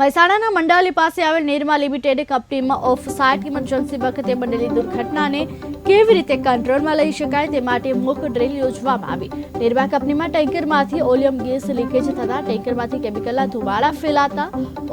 મહેસાણાના મંડાલી પાસે આવેલ નિરમા લિમિટેડ કંપનીમાં ઓફ સાઇટ ઇમરજન્સી વખતે બનેલી દુર્ઘટનાને કેવી રીતે કંટ્રોલમાં લઈ શકાય તે માટે મોક ડ્રીલ યોજવામાં આવી. નિરમા કંપનીમાં ટેન્કરમાંથી ઓલિયમ ગેસ લીકેજ થતા ટેન્કરમાંથી કેમિકલના ધુમાડા ફેલાતા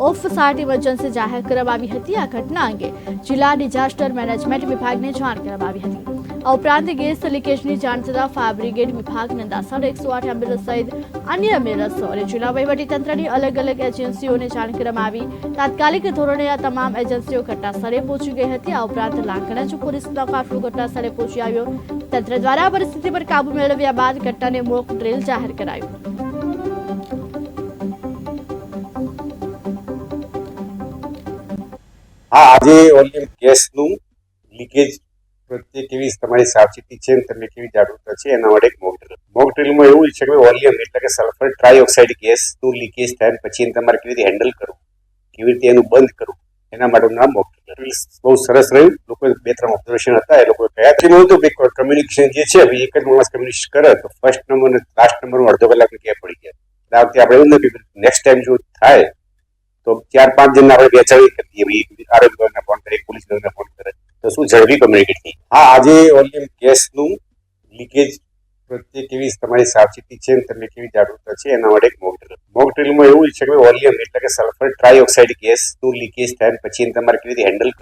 ઓફ સાઇટ ઇમરજન્સી જાહેર કરવામાં આવી હતી આ ઘટના અંગે જિલ્લા ડિઝાસ્ટર મેનેજમેન્ટ વિભાગને જાણ કરવામાં આવી હતી. ઉપરાંત ગેસ લીકેજની જાણ થતાં ફાયર બ્રિગેડ વિભાગ દાસાડ એકસો આઠ એમ્બ્યુલન્સ સહિત અન્ય એમ્બ્યુલન્સો અને જિલ્લા વહીવટીતંત્રની અલગ અલગ એજન્સીઓને જાણ કરવામાં આવી. તાત્કાલિક ધોરણે આ તમામ એજન્સીઓ ઘટનાસ્થળે પહોંચી ગઈ હતી. આ ઉપરાંત લાંકણજ પોલીસ કાફલો ઘટનાસ્થળે પહોંચી આવ્યો. તંત્ર દ્વારા પરિસ્થિતિ પર કાબુ મેળવ્યા બાદ ઘટનાને મોક ડ્રિલ જાહેર કરાયું. હા, આજે ઓનલી ગેસનું લીકેજ પ્રત્યે કેવી તમારી સાવચેતી છે અને તમને કેવી જાગૃતતા છે એના માટે એક મોક ડ્રિલ મોક ડ્રિલમાં એવું છે કે ઓલિયમ એટલે કે સલ્ફર ટ્રાયઓક્સાઇડ ગેસનું લીકેજ થાય પછી એને તમારે કેવી રીતે હેન્ડલ કરવું? કેવી રીતે એનું બંધ કરવું? એના માટેનું નામ મોક ડ્રિલ બહુ સરસ રહ્યું. લોકો બે ત્રણ ઓબ્ઝર્વેશન હતા. એ લોકો કયા ત્રીમાં હતું કે કમ્યુનિકેશન જે છે એક જ માણસ કમ્યુનિકેશન કરે તો ફર્સ્ટ નંબર અને લાસ્ટ નંબરનું અડધો કલાકની ગેપ પડી ગયા આ વખતે આપણે એવું નથી નેક્સ્ટ ટાઈમ જો થાય, તો ચાર પાંચ જણને આપણે બેચાવી કરીએ આરોગ્ય ફોન કરીએ પોલીસ ફોન શું ઝડપી કમ્યુનિકેટ થઈ હા, આજે ઓલિયમ ગેસનું લીકેજ પ્રત્યે કેવી તમારી સાવચેતી છે અને તમને કેવી જાગૃતતા છે એના માટે એક મોક ડ્રીલ મોક ડ્રીલમાં એવું છે કે ઓલિયમ એટલે કે સલ્ફર ટ્રાયોક્સાઇડ ગેસનું લીકેજ થાય પછી એને તમારે કેવી રીતે હેન્ડલ કરવું?